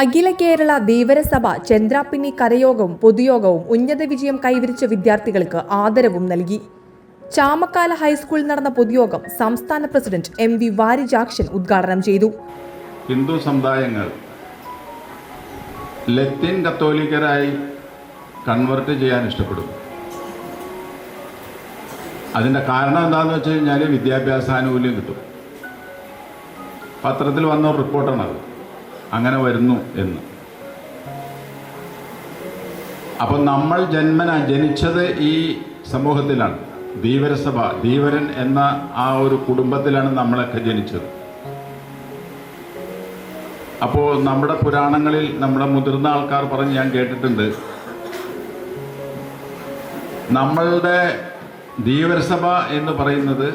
അഖില കേരള ധീവരസഭ ചന്ദ്രാപ്പിന്നി കരയോഗവും പൊതുയോഗവും ഉന്നത വിജയം കൈവരിച്ച വിദ്യാർത്ഥികൾക്ക് ആദരവും നൽകി. ചാമക്കാല ഹൈസ്കൂളിൽ നടന്ന പൊതുയോഗം സംസ്ഥാന പ്രസിഡന്റ് എം വി വാരിജാക്ഷൻ ഉദ്ഘാടനം ചെയ്തു. ഹിന്ദു സമുദായങ്ങൾ ലത്തിൻ കത്തോലിക്കരായി കൺവേർട്ട് ചെയ്യാൻ ഇഷ്ടപ്പെടുന്നു അതിന്റെ കാരണം എന്താണെന്ന് വെച്ച് കഴിഞ്ഞാൽ വിദ്യാഭ്യാസ ആനുകൂല്യം കിട്ടും. പത്രത്തിൽ വന്ന റിപ്പോർട്ടാണ് റിപ്പോർട്ടാണത് അങ്ങനെ വരുന്നു എന്ന്. അപ്പം നമ്മൾ ജന്മന ജനിച്ചത് ഈ സമൂഹത്തിലാണ്. ധീവരസഭ ധീവരൻ എന്ന ആ ഒരു കുടുംബത്തിലാണ് നമ്മളൊക്കെ ജനിച്ചത്. അപ്പോൾ നമ്മുടെ പുരാണങ്ങളിൽ നമ്മുടെ മുതിർന്ന ആൾക്കാർ പറഞ്ഞ് ഞാൻ കേട്ടിട്ടുണ്ട്. നമ്മളുടെ ധീവരസഭ എന്ന് പറയുന്നത്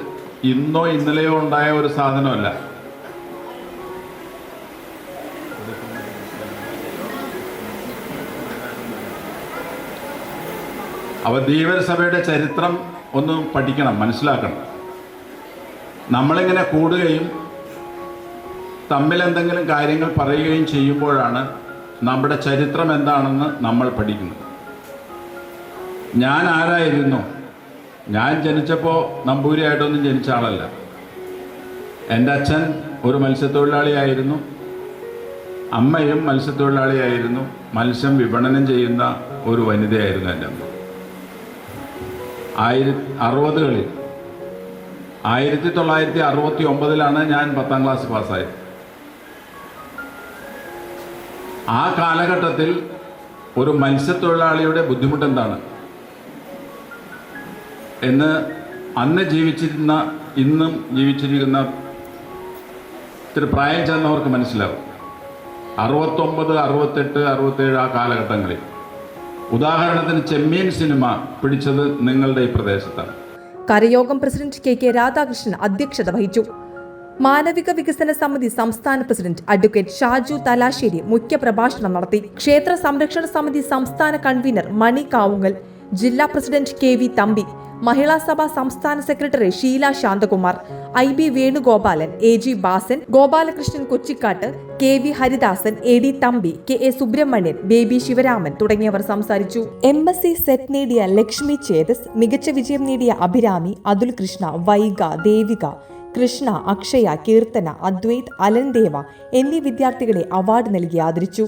ഇന്നോ ഇന്നലെയോ ഉണ്ടായ ഒരു സാധനമല്ല. അപ്പോൾ ധീവരസഭയുടെ ചരിത്രം ഒന്ന് പഠിക്കണം മനസ്സിലാക്കണം. നമ്മളിങ്ങനെ കൂടുകയും തമ്മിൽ എന്തെങ്കിലും കാര്യങ്ങൾ പറയുകയും ചെയ്യുമ്പോഴാണ് നമ്മുടെ ചരിത്രം എന്താണെന്ന് നമ്മൾ പഠിക്കുന്നത്. ഞാൻ ആരായിരുന്നു ഞാൻ ജനിച്ചപ്പോൾ നമ്പൂരിയായിട്ടൊന്നും ജനിച്ച ആളല്ല. എന്റെ അച്ഛൻ ഒരു മത്സ്യത്തൊഴിലാളിയായിരുന്നു. അമ്മയും മത്സ്യത്തൊഴിലാളിയായിരുന്നു. മത്സ്യം വിപണനം ചെയ്യുന്ന ഒരു വനിതയായിരുന്നു എന്റെ അമ്മ. ആയിര അറുപതുകളിൽ. ആയിരത്തി തൊള്ളായിരത്തി അറുപത്തി ഒമ്പതിലാണ് ഞാൻ പത്താം ക്ലാസ് പാസ്സായത്. ആ കാലഘട്ടത്തിൽ ഒരു മത്സ്യത്തൊഴിലാളിയുടെ ബുദ്ധിമുട്ട് എന്താണ് എന്ന് അന്ന് ജീവിച്ചിരുന്ന ഇന്നും ജീവിച്ചിരിക്കുന്ന ഇത്തിരി പ്രായം ചെന്നവർക്ക് മനസ്സിലാവും. അറുപത്തൊമ്പത് അറുപത്തെട്ട് അറുപത്തേഴ് ആ കാലഘട്ടങ്ങളിൽ. ഉദാഹരണത്തിന് ചെമ്മീൻ സിനിമ പിടിച്ചത് നിങ്ങളുടെ ഈ പ്രദേശത്താണ്. കരയോഗം പ്രസിഡന്റ് കെ കെ രാധാകൃഷ്ണൻ അധ്യക്ഷത വഹിച്ചു. മാനവിക വികസന സമിതി സംസ്ഥാന പ്രസിഡന്റ് അഡ്വക്കേറ്റ് ഷാജു തലാശ്ശേരി മുഖ്യപ്രഭാഷണം നടത്തി. ക്ഷേത്ര സംരക്ഷണ സമിതി സംസ്ഥാന കൺവീനർ മണി കാവുങ്ങൽ ജില്ലാ president K V Thampi Mahila Sabha സംസ്ഥാന secretary Sheela Shanthakumar I B Venugopalan A G Basan Gopalakrishnan Kochikkattu K V Haridasan A D Thampi K A Subrahmanian Baby Sivaraman തുടങ്ങിയവർ സംസാരിച്ചു. എം എസ് സി സെറ്റ് നേടിയ ലക്ഷ്മി ചേതസ് മികച്ച വിജയം നേടിയ അഭിരാമി അതുൽ കൃഷ്ണ വൈഗ ദേവിക കൃഷ്ണ അക്ഷയ കീർത്തന അദ്വൈത് അലൻദേവ എന്നീ വിദ്യാർത്ഥികളെ award നൽകി ആദരിച്ചു.